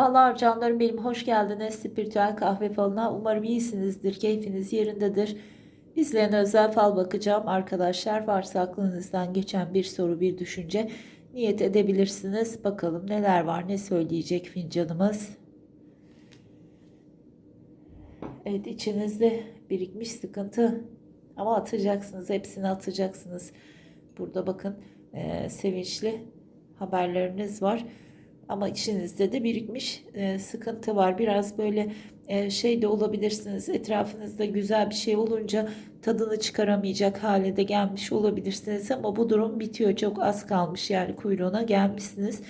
Merhabalar canlarım benim hoş geldiniz. Spiritüel kahve falına. Umarım iyisinizdir keyfiniz yerindedir. Bizlerine özel fal bakacağım. Arkadaşlar varsa aklınızdan geçen bir soru bir düşünce niyet edebilirsiniz. Bakalım neler var ne söyleyecek fincanımız. Evet içinizde birikmiş sıkıntı. Ama atacaksınız hepsini atacaksınız. Burada bakın eee, sevinçli haberleriniz var ama içinizde de birikmiş e, sıkıntı var. Biraz böyle e, şey de olabilirsiniz. Etrafınızda güzel bir şey olunca tadını çıkaramayacak hale de gelmiş olabilirsiniz. Ama bu durum bitiyor. Çok az kalmış yani kuyruğuna gelmişsiniz.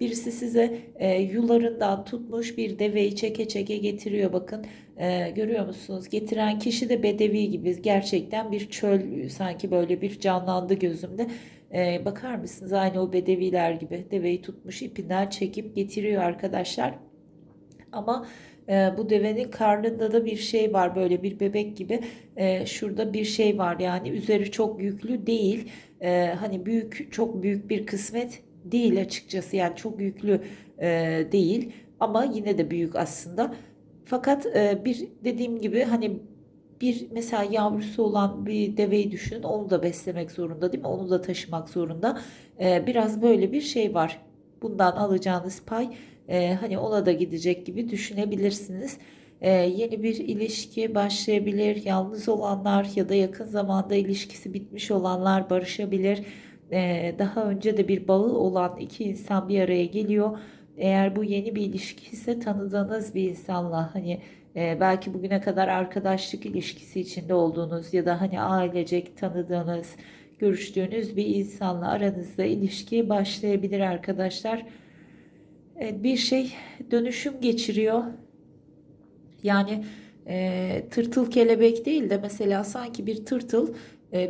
Birisi size e, yularından tutmuş bir deveyi çeke çeke getiriyor. Bakın e, görüyor musunuz? Getiren kişi de bedevi gibi. Gerçekten bir çöl sanki böyle bir canlandı gözümde. Ee, bakar mısınız aynı o bedeviler gibi deveyi tutmuş ipinden çekip getiriyor arkadaşlar. Ama e, bu devenin karnında da bir şey var böyle bir bebek gibi E, şurada bir şey var yani üzeri çok yüklü değil E, hani büyük çok büyük bir kısmet değil açıkçası yani çok yüklü e, değil ama yine de büyük aslında. Fakat e, bir dediğim gibi hani bir mesela yavrusu olan bir deveyi düşünün onu da beslemek zorunda değil mi? Onu da taşımak zorunda. Ee, biraz böyle bir şey var. Bundan alacağınız pay e, hani ona da gidecek gibi düşünebilirsiniz. Ee, yeni bir ilişki başlayabilir. Yalnız olanlar ya da yakın zamanda ilişkisi bitmiş olanlar barışabilir. Ee, daha önce de bir bağı olan iki insan bir araya geliyor. Eğer bu yeni bir ilişki ise tanıdığınız bir insanla hani e, belki bugüne kadar arkadaşlık ilişkisi içinde olduğunuz ya da hani ailecek tanıdığınız, görüştüğünüz bir insanla aranızda ilişki başlayabilir arkadaşlar. Evet, bir şey dönüşüm geçiriyor. Yani e, tırtıl kelebek değil de mesela sanki bir tırtıl e,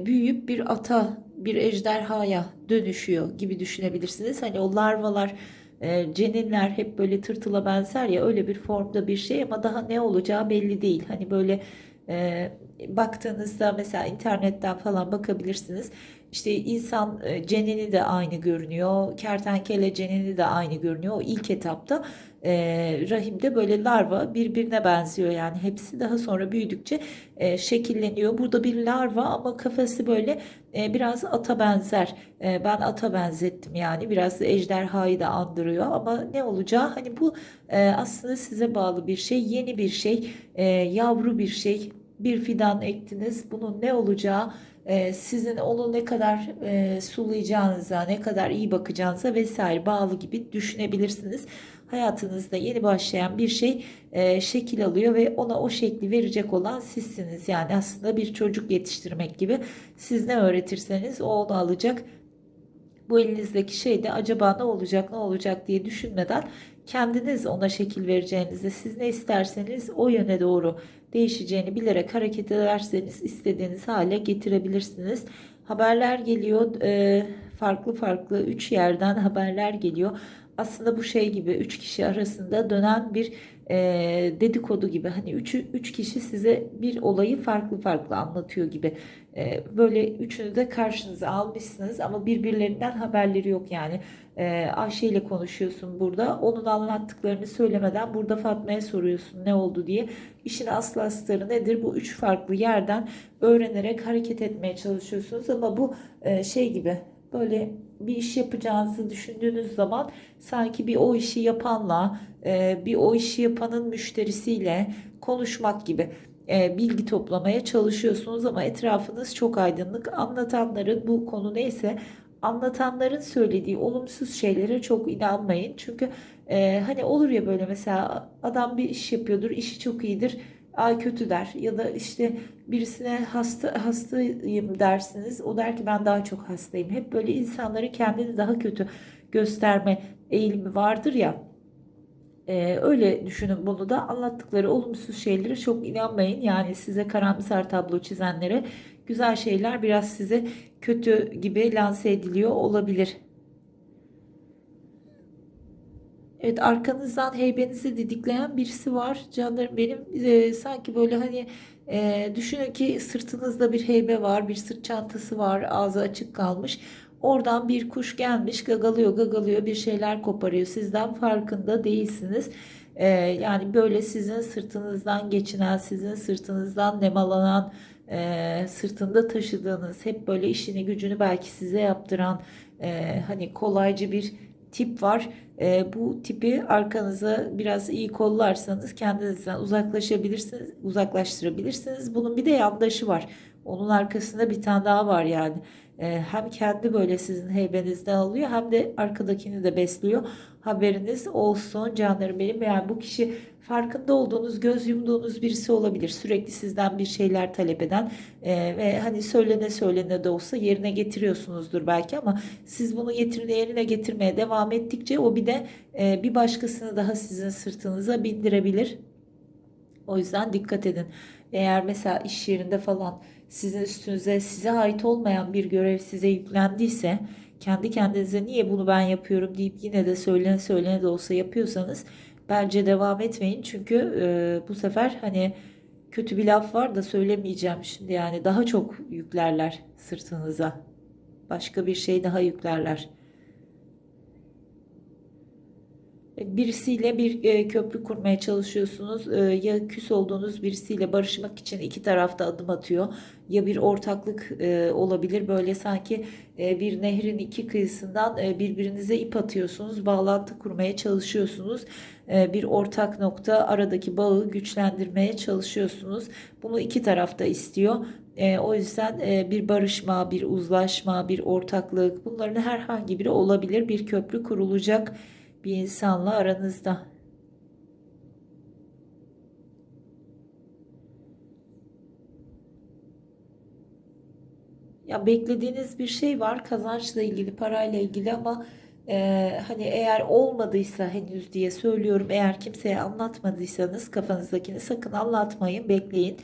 büyüyüp bir ata, bir ejderhaya dönüşüyor gibi düşünebilirsiniz. Hani o larvalar e, ceninler hep böyle tırtıla benzer ya öyle bir formda bir şey ama daha ne olacağı belli değil. Hani böyle e, baktığınızda mesela internetten falan bakabilirsiniz. İşte insan e, cenini de aynı görünüyor. Kertenkele cenini de aynı görünüyor. O ilk etapta e, rahimde böyle larva birbirine benziyor yani hepsi daha sonra büyüdükçe e, şekilleniyor. Burada bir larva ama kafası böyle e, biraz ata benzer. E, ben ata benzettim yani biraz ejderhayı da andırıyor ama ne olacağı hani bu e, aslında size bağlı bir şey, yeni bir şey, yavru bir şey. Bir fidan ektiniz. Bunun ne olacağı e, sizin onu ne kadar e, sulayacağınıza, ne kadar iyi bakacağınıza vesaire bağlı gibi düşünebilirsiniz. Hayatınızda yeni başlayan bir şey e, şekil alıyor ve ona o şekli verecek olan sizsiniz. Yani aslında bir çocuk yetiştirmek gibi siz ne öğretirseniz o onu alacak. Bu elinizdeki şey de acaba ne olacak ne olacak diye düşünmeden kendiniz ona şekil vereceğinizi siz ne isterseniz o yöne doğru değişeceğini bilerek hareket ederseniz istediğiniz hale getirebilirsiniz. Haberler geliyor farklı farklı üç yerden haberler geliyor. Aslında bu şey gibi üç kişi arasında dönen bir e, dedikodu gibi. Hani üç, üç kişi size bir olayı farklı farklı anlatıyor gibi. E, böyle üçünü de karşınıza almışsınız ama birbirlerinden haberleri yok yani. E, Ayşe ile konuşuyorsun burada. Onun anlattıklarını söylemeden burada Fatma'ya soruyorsun ne oldu diye. İşin aslı astarı nedir? Bu üç farklı yerden öğrenerek hareket etmeye çalışıyorsunuz ama bu e, şey gibi böyle bir iş yapacağınızı düşündüğünüz zaman sanki bir o işi yapanla e, bir o işi yapanın müşterisiyle konuşmak gibi e, bilgi toplamaya çalışıyorsunuz ama etrafınız çok aydınlık. Anlatanların bu konu neyse anlatanların söylediği olumsuz şeylere çok inanmayın. Çünkü e, hani olur ya böyle mesela adam bir iş yapıyordur, işi çok iyidir. Ay kötü der ya da işte birisine hasta hastayım dersiniz. O der ki ben daha çok hastayım. Hep böyle insanları kendini daha kötü gösterme eğilimi vardır ya. Ee, öyle düşünün bunu da anlattıkları olumsuz şeylere çok inanmayın. Yani size karamsar tablo çizenlere güzel şeyler biraz size kötü gibi lanse ediliyor olabilir. Evet arkanızdan heybenizi didikleyen birisi var canlarım benim e, sanki böyle hani e, düşünün ki sırtınızda bir heybe var bir sırt çantası var ağzı açık kalmış Oradan bir kuş gelmiş gagalıyor gagalıyor bir şeyler koparıyor. Sizden farkında değilsiniz. Ee, yani böyle sizin sırtınızdan geçinen, sizin sırtınızdan nemalanan, e, sırtında taşıdığınız, hep böyle işini gücünü belki size yaptıran e, hani kolaycı bir tip var. E, bu tipi arkanıza biraz iyi kollarsanız kendinizden uzaklaşabilirsiniz, uzaklaştırabilirsiniz. Bunun bir de yandaşı var. Onun arkasında bir tane daha var yani. E, hem kendi böyle sizin heybenizden alıyor hem de arkadakini de besliyor. Haberiniz olsun canlarım benim. Yani bu kişi farkında olduğunuz, göz yumduğunuz birisi olabilir. Sürekli sizden bir şeyler talep eden e, ve hani söylene söylene de olsa yerine getiriyorsunuzdur belki ama siz bunu getirine yerine getirmeye devam ettikçe o bir de e, bir başkasını daha sizin sırtınıza bindirebilir. O yüzden dikkat edin. Eğer mesela iş yerinde falan sizin üstünüze size ait olmayan bir görev size yüklendiyse kendi kendinize niye bunu ben yapıyorum deyip yine de söylene söylene de olsa yapıyorsanız bence devam etmeyin. Çünkü e, bu sefer hani kötü bir laf var da söylemeyeceğim şimdi yani daha çok yüklerler sırtınıza. Başka bir şey daha yüklerler. Birisiyle bir e, köprü kurmaya çalışıyorsunuz. E, ya küs olduğunuz birisiyle barışmak için iki tarafta adım atıyor. Ya bir ortaklık e, olabilir. Böyle sanki bir nehrin iki kıyısından birbirinize ip atıyorsunuz. Bağlantı kurmaya çalışıyorsunuz. Bir ortak nokta aradaki bağı güçlendirmeye çalışıyorsunuz. Bunu iki tarafta istiyor. O yüzden bir barışma, bir uzlaşma, bir ortaklık bunların herhangi biri olabilir. Bir köprü kurulacak bir insanla aranızda. Ya beklediğiniz bir şey var kazançla ilgili, parayla ilgili ama e, hani eğer olmadıysa henüz diye söylüyorum. Eğer kimseye anlatmadıysanız kafanızdakini sakın anlatmayın, bekleyin.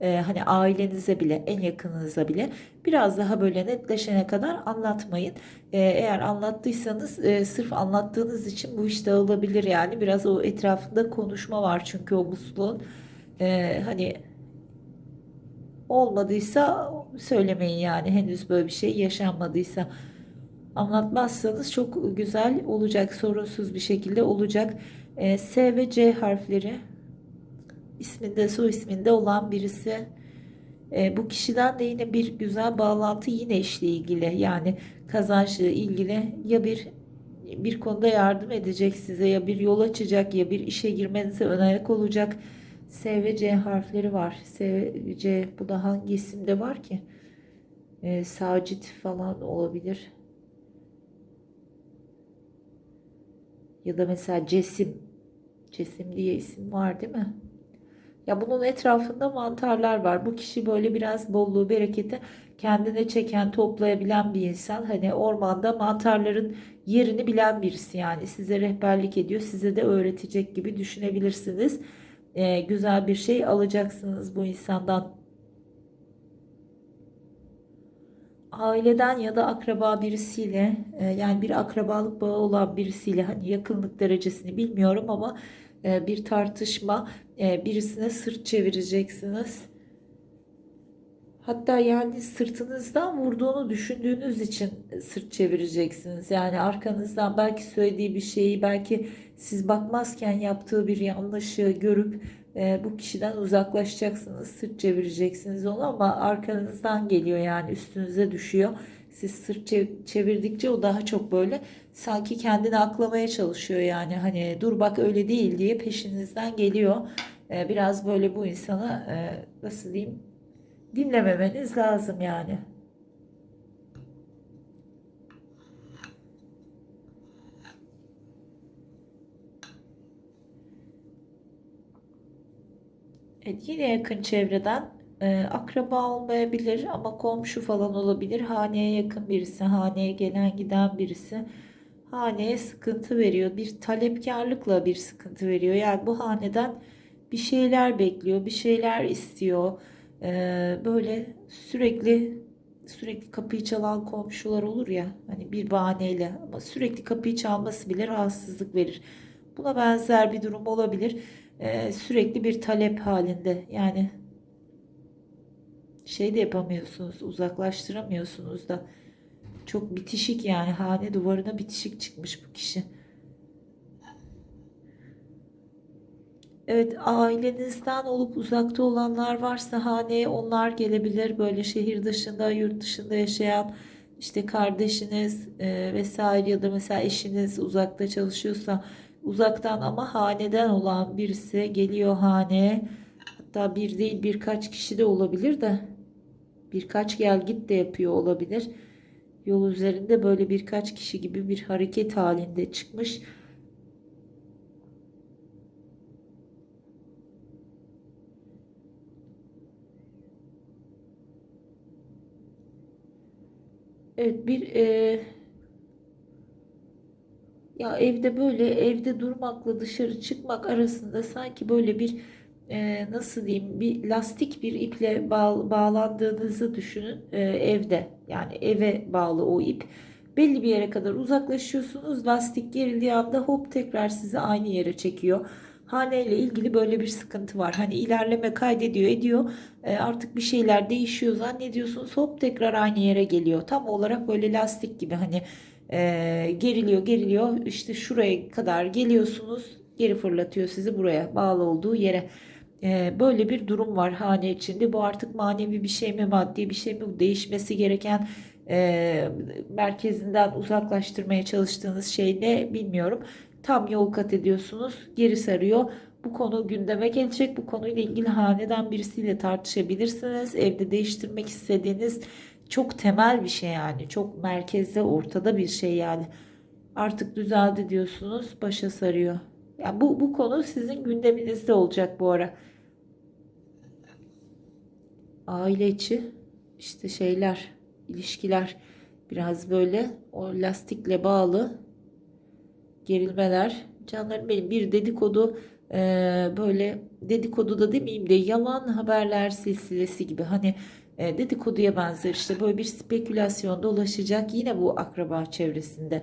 E, hani ailenize bile, en yakınınıza bile biraz daha böyle netleşene kadar anlatmayın. E, eğer anlattıysanız e, sırf anlattığınız için bu iş dağılabilir yani. Biraz o etrafında konuşma var çünkü o musluğun. E, hani olmadıysa söylemeyin yani henüz böyle bir şey yaşanmadıysa anlatmazsanız çok güzel olacak sorunsuz bir şekilde olacak S ve C harfleri isminde soy isminde olan birisi e, bu kişiden de yine bir güzel bağlantı yine işle ilgili yani kazançla ilgili ya bir bir konuda yardım edecek size ya bir yol açacak ya bir işe girmenize ön ayak olacak S ve C harfleri var. S ve C bu da hangi isimde var ki? Ee, Sacit falan olabilir. Ya da mesela Cesim. Cesim diye isim var değil mi? Ya bunun etrafında mantarlar var. Bu kişi böyle biraz bolluğu, bereketi kendine çeken, toplayabilen bir insan. Hani ormanda mantarların yerini bilen birisi yani. Size rehberlik ediyor, size de öğretecek gibi düşünebilirsiniz e, güzel bir şey alacaksınız bu insandan. Aileden ya da akraba birisiyle e, yani bir akrabalık bağı olan birisiyle hani yakınlık derecesini bilmiyorum ama bir tartışma e, birisine sırt çevireceksiniz. Hatta yani sırtınızdan vurduğunu düşündüğünüz için sırt çevireceksiniz. Yani arkanızdan belki söylediği bir şeyi belki siz bakmazken yaptığı bir yanlışı görüp e, bu kişiden uzaklaşacaksınız. Sırt çevireceksiniz onu ama arkanızdan geliyor yani üstünüze düşüyor. Siz sırt çevirdikçe o daha çok böyle sanki kendini aklamaya çalışıyor yani hani dur bak öyle değil diye peşinizden geliyor. E, biraz böyle bu insana e, nasıl diyeyim dinlememeniz lazım yani. Evet, yine yakın çevreden akraba olmayabilir ama komşu falan olabilir. Haneye yakın birisi, haneye gelen giden birisi haneye sıkıntı veriyor. Bir talepkarlıkla bir sıkıntı veriyor. Yani bu haneden bir şeyler bekliyor, bir şeyler istiyor. Böyle sürekli sürekli kapıyı çalan komşular olur ya hani bir bahaneyle ama sürekli kapıyı çalması bile rahatsızlık verir. Buna benzer bir durum olabilir e, sürekli bir talep halinde. Yani şey de yapamıyorsunuz, uzaklaştıramıyorsunuz da. Çok bitişik yani hane duvarına bitişik çıkmış bu kişi. Evet, ailenizden olup uzakta olanlar varsa haneye onlar gelebilir. Böyle şehir dışında, yurt dışında yaşayan işte kardeşiniz e, vesaire ya da mesela eşiniz uzakta çalışıyorsa uzaktan ama haneden olan birisi geliyor haneye. Hatta bir değil birkaç kişi de olabilir de birkaç gel git de yapıyor olabilir. Yol üzerinde böyle birkaç kişi gibi bir hareket halinde çıkmış. Evet bir e, ya evde böyle evde durmakla dışarı çıkmak arasında sanki böyle bir e, nasıl diyeyim bir lastik bir iple bağ- bağlandığınızı düşünün e, evde yani eve bağlı o ip belli bir yere kadar uzaklaşıyorsunuz lastik gerildiği anda hop tekrar sizi aynı yere çekiyor. Hane ile ilgili böyle bir sıkıntı var. Hani ilerleme kaydediyor ediyor E, artık bir şeyler değişiyor zannediyorsunuz hop tekrar aynı yere geliyor. Tam olarak böyle lastik gibi hani e, geriliyor geriliyor işte şuraya kadar geliyorsunuz geri fırlatıyor sizi buraya bağlı olduğu yere. E, böyle bir durum var hane içinde. Bu artık manevi bir şey mi maddi bir şey mi bu değişmesi gereken e, merkezinden uzaklaştırmaya çalıştığınız şey ne bilmiyorum. Tam yol kat ediyorsunuz geri sarıyor. Bu konu gündeme gelecek. Bu konuyla ilgili haneden birisiyle tartışabilirsiniz. Evde değiştirmek istediğiniz çok temel bir şey yani. Çok merkezde, ortada bir şey yani. Artık düzeldi diyorsunuz, başa sarıyor. Yani bu bu konu sizin gündeminizde olacak bu ara. Aile içi işte şeyler, ilişkiler biraz böyle o lastikle bağlı gerilmeler. Canlarım benim bir dedikodu e, böyle dedikodu da demeyeyim de yalan haberler silsilesi gibi hani e, dedikoduya benzer işte böyle bir spekülasyon dolaşacak yine bu akraba çevresinde.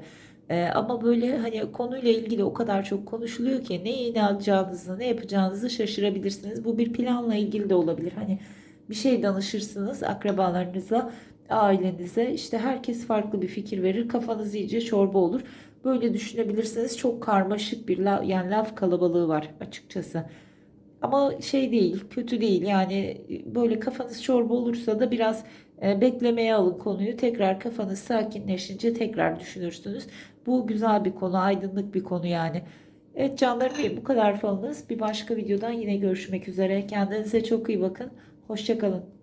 E, ama böyle hani konuyla ilgili o kadar çok konuşuluyor ki neye inanacağınızı ne yapacağınızı şaşırabilirsiniz. Bu bir planla ilgili de olabilir. Hani bir şey danışırsınız akrabalarınıza, ailenize işte herkes farklı bir fikir verir kafanız iyice çorba olur. Böyle düşünebilirsiniz. Çok karmaşık bir la, yani laf kalabalığı var açıkçası. Ama şey değil, kötü değil. Yani böyle kafanız çorba olursa da biraz e, beklemeye alın konuyu. Tekrar kafanız sakinleşince tekrar düşünürsünüz. Bu güzel bir konu, aydınlık bir konu yani. Evet canlarım bu kadar falınız. Bir başka videodan yine görüşmek üzere. Kendinize çok iyi bakın. Hoşçakalın.